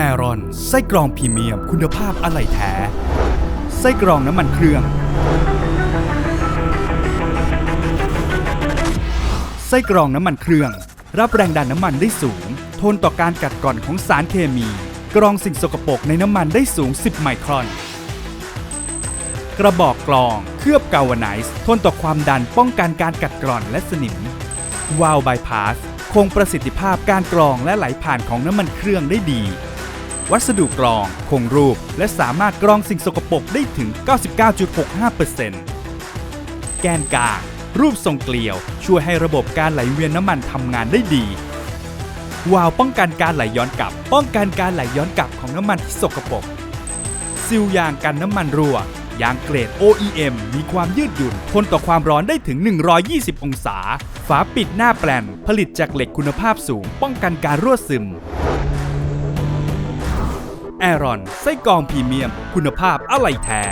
แอรอน ไส้กรองพรีเมียม คุณภาพอะไหล่แท้ ไส้กรองน้ำมันเครื่อง ไส้กรองน้ำมันเครื่อง รับแรงดันน้ำมันได้สูง ทนต่อการกัดกร่อนของสารเคมี กรองสิ่งสกปรกในน้ำมันได้สูง 10 ไมครอน กระบอกกรอง เคลือบกาวไนซ์ทนต่อความดันป้องกันการกัดกร่อนและสนิม วาล์วบายพาสคงประสิทธิภาพการกรองและไหลผ่านของน้ำมันเครื่องได้ดี วัสดุกรอง คงรูป และสามารถกรองสิ่งสกปรกได้ถึง 99.65%แกนกลางรูปทรงเกลียว ช่วยให้ระบบการไหลเวียนน้ำมันทำงานได้ดี วาล์วป้องกันการไหลย้อนกลับ ป้องกันการไหลย้อนกลับของน้ำมันที่สกปรกซิลยางกันน้ำมันรั่วยางเกรด OEM มีความยืดหยุ่นทนต่อความร้อนได้ถึง 120 องศา ฝาปิดหน้าแปลน ผลิตจากเหล็กคุณภาพสูง ป้องกันการรั่วซึม แอรอนไส้กรองพรีเมียม คุณภาพอะไหล่แท้